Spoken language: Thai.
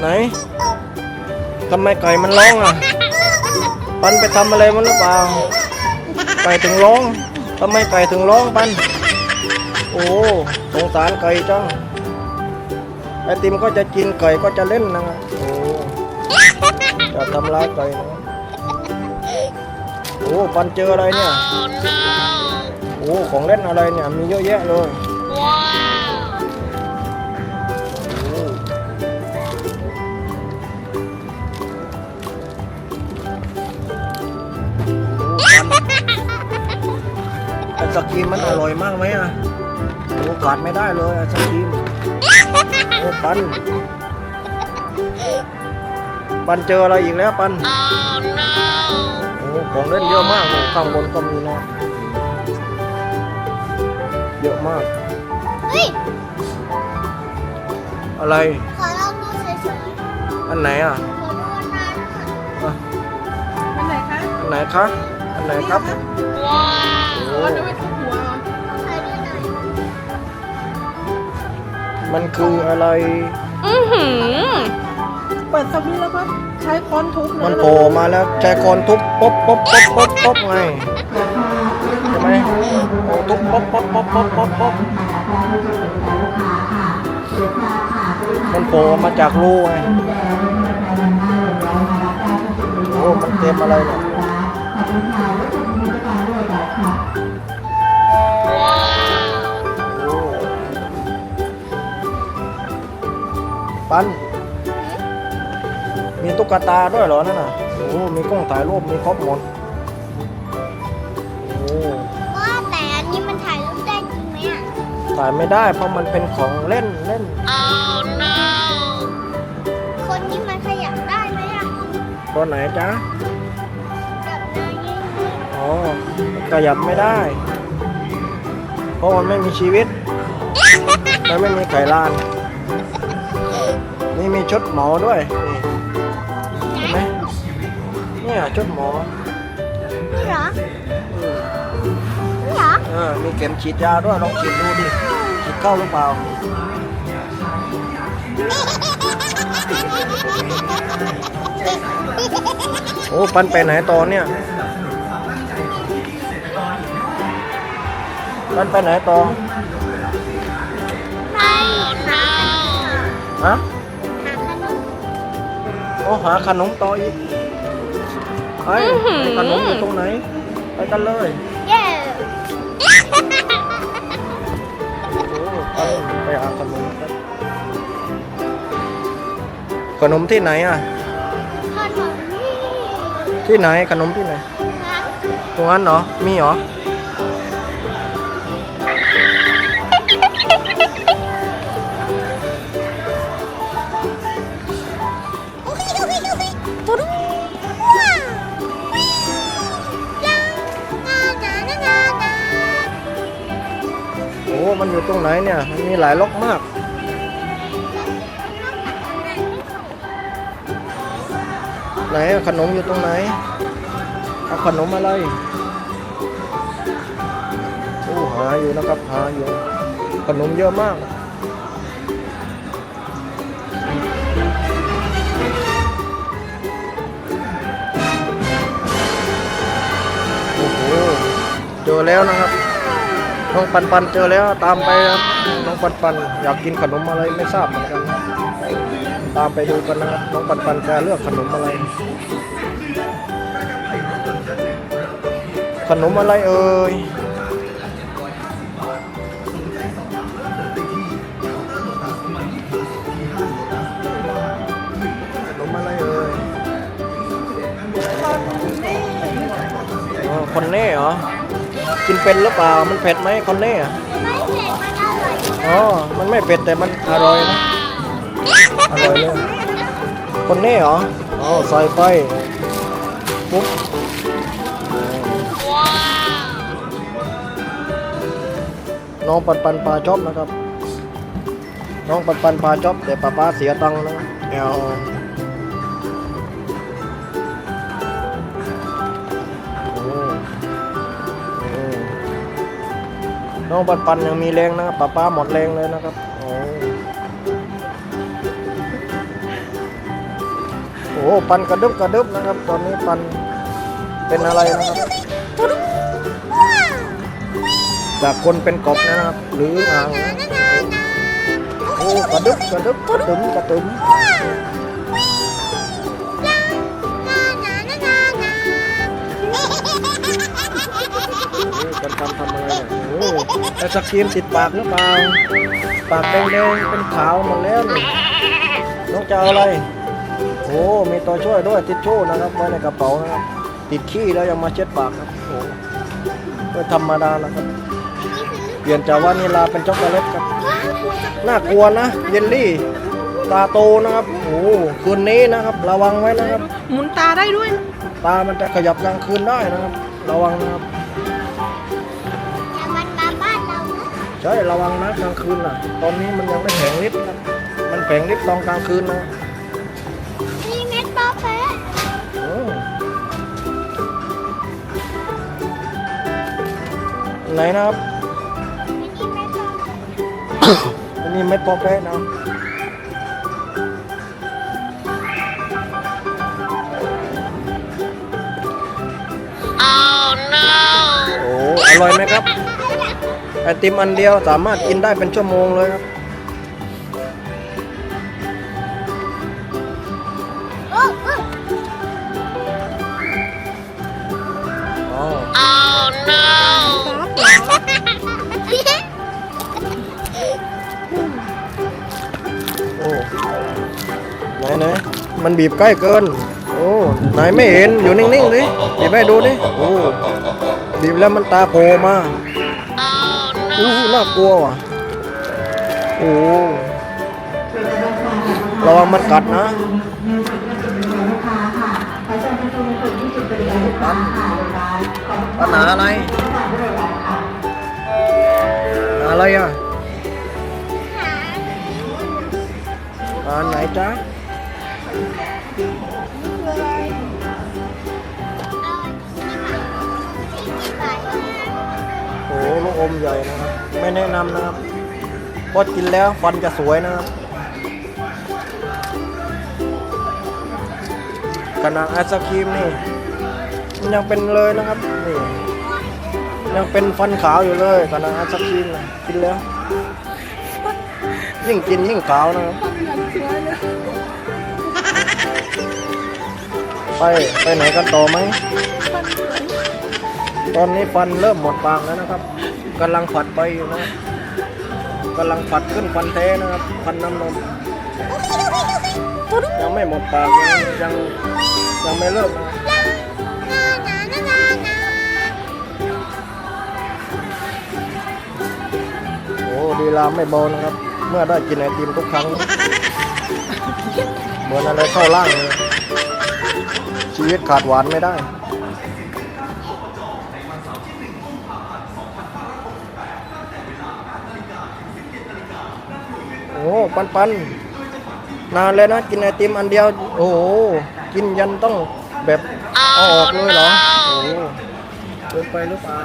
ไหนทำไมไก่มันร้องอะ ปันไปทำอะไรมันหรือเปล่า ไก่ถึงร้องทำไมไก่ถึงร้องปัน โอ้สงสารไก่จังไอติมก็จะกินไก่ก็จะเล่นนะโอ้จะทำร้ายไก่นะโอ้ปันเจออะไรเนี่ย โอ้ของเล่นอะไรเนี่ยมีเยอะแยะเลย อ้ไอศกรีมมันอร่อยมากไหมอะโอ้ขาดไม่ได้เลยไอศกรีมโอ้ปัน ปันเจออะไรอีกแล้วปันโอ้ของเล่นเยอะมากเลยข้างบนก็มีนะเยอะมาก เฮ้ย อะไร ขอลองดูเฉยอันไหนอะๆขอดูนานๆอะอันไหนคะ อันไหนคะอันไหนครับ ว้าว โอ้อ๋อนึกว่าทุกหัวเหรอใครดูหน่อยมันคืออะไรเปิดสวิตช์แล้วก็ใช้ค้อนทุบเลยมันโผล่มาแล้วใช้คอนทุบป๊บป๊บป๊บป๊บป๊บไงใช่ไหมโอ้ทุบป๊บป๊บป๊บป๊บป๊บป๊บมันโผล่มาจากรูไงโอ้มันเต็มอะไรเนี่ย ปัน มีตุ๊กตาด้วยเหรอนั่นน่ะโอ้มีกล้องถ่ายรูปมีครบหมดโอ้ว่าแต่อันนี้มันถ่ายรูปได้จริงไหมอะถ่ายไม่ได้เพราะมันเป็นของเล่นเล่นคนนี้มันขยับได้ไหมอะตัวไหนจ๊ะแบบนายยิ่งอ๋อขยับไม่ได้ เพราะมันไม่มีชีวิตมันไม่มีไข่ลาน นี่มีชุดหมอด้วยนี่เห็นไหมเนี่ยชุดหมอนี่เหรออืมนี่เหรอเออมีเข็มฉีดยาด้วยลองฉีดดูดิฉีดเข้าหรือเปล่าโอ้ปันไปไหนตอนเนี่ยปันไปไหนต่อไม่ โอ้หาขนมต่ออีกไอ้ขนมอยู่ตรงไหน ไปกันเลยเย้โอ้ไปไปหาขนมกันขนมที่ไหนอะ ขนมนี่ที่ไหนขนมที่ไหน นะตรงนั้นเหรอ มีเหรอ ไหนเนี่ยมันมีหลายล็อกมาก ไหนขนมอยู่ตรงไหนเอาขนมอะไรโอ้หาอยู่นะครับหาอยู่ ขนมเยอะมากโอ้โหเจอแล้วนะครับ น้องปันปันเจอแล้วตามไปครับน้องปันปันอยากกินขนมอะไรไม่ทราบเหมือนกันตามไปดูกันนะครับน้องปันปันจะเลือกขนมอะไร ขนมอะไรเอ่ยขนมอะไรเอ่ยคนเน่เหรอ กินเป็นหรือเปล่า มันเผ็ดไหมคอนเน่อะไม่เผ็ดมันอร่อยอ๋อ มันไม่เผ็ดแต่มันอร่อยนะอร่อยเลยคนนี้เหรอ อ๋อใส่ไปปุ๊บน้องปันปันปลาชอบนะครับ น้องปันปันปลาชอบแต่ป้าป้าเสียตังค์นะแอล น้องปันปันยังมีแรงนะครับป้าป้าหมดแรงเลยนะครับโอ้อ้ปันกระดึบกระดึบนะครับ ตอนนี้ปันเป็นอะไรนะครับตุ๊ดว้าวจากคนเป็นกบนะครับ หรืออ่างโอ้กระดึบกระดึบกระตึมกระตึม กันทำทำอะไรเนี่ยโอ้ไอศครีมติดปากหรือเปล่า ปากแดงๆเป็นขาวหมดแล้วนี่น้องจะเอาอะไร โอ้มีตัวช่วยด้วยทิชชู่นะครับไว้ในกระเป๋านะครับ ติดขี้แล้วยังมาเช็ดปากครับโอ้ไม่ธรรมดาแล้วครับเปลี่ยนจากวานิลาเป็นช็อกโกแลตครับ น่ากลัวนะ เยลลี่ ตาโตนะครับ โอ้คืนนี้นะครับ ระวังไว้นะครับ หมุนตาได้ด้วย ตามันจะขยับกลางคืนได้นะครับ ระวังนะครับ ใช่ระวังนะกลางคืนน่ะ ตอนนี้มันยังไม่แผงลิฟต์นะมันแผงลิฟต์ตอนกลางคืนนะมีเม็ดบอแปะเออไหนนะครับมีเม็ดบอแปะอันนี้เม็ดปอแปะนะโอ้อร่อยไหมครับ ไอติมอันเดียวสามารถกินได้เป็นชั่วโมงเลยครับโอ้โอ้อ๋อโอ้ไหนไหนมันบีบใกล้เกิน โอ้ไหนไม่เห็น อยู่นิ่งๆสิบีบให้ดูดิ โอ้บีบแล้วมันตาโผล่มา อู้น่ากลัวว่ะโอ้ระวังมันกัดนะปันปัญหาอะไรหาอะไรอะ À, này trái โอ้ ลูกอมใหญ่นะครับ ไม่แนะนำนะครับเพราะกินแล้วฟันจะสวยนะครับขนาดไอศครีมนี่มันยังเป็นเลยนะครับนี่ยังเป็นฟันขาวอยู่เลยขนาดไอศครีมนะกินแล้ว ยิ่งกินยิ่งขาวนะครับไปไปไหนกันต่อไหมตอนนี้ฟันเริ่มหมดปากแล้วนะครับ กำลังผัดไปอยู่นะครับกำลังผัดขึ้นฟันแท้นะครับฟันน้ำนมยังไม่หมดปากยังยังยังไม่เริ่มนะโอ้ดีลาไม่เบานะครับ เมื่อได้กินไอติมทุกครั้งเหมือนอะไรเข้าร่างเลยชีวิตขาดหวานไม่ได้ อ้ปันปันนานเลยนะกินไอติมอันเดียว โอ้โหกินยันต้องแบบเอาออกเลยเหรอโอ้โหเกินไปหรือเปล่า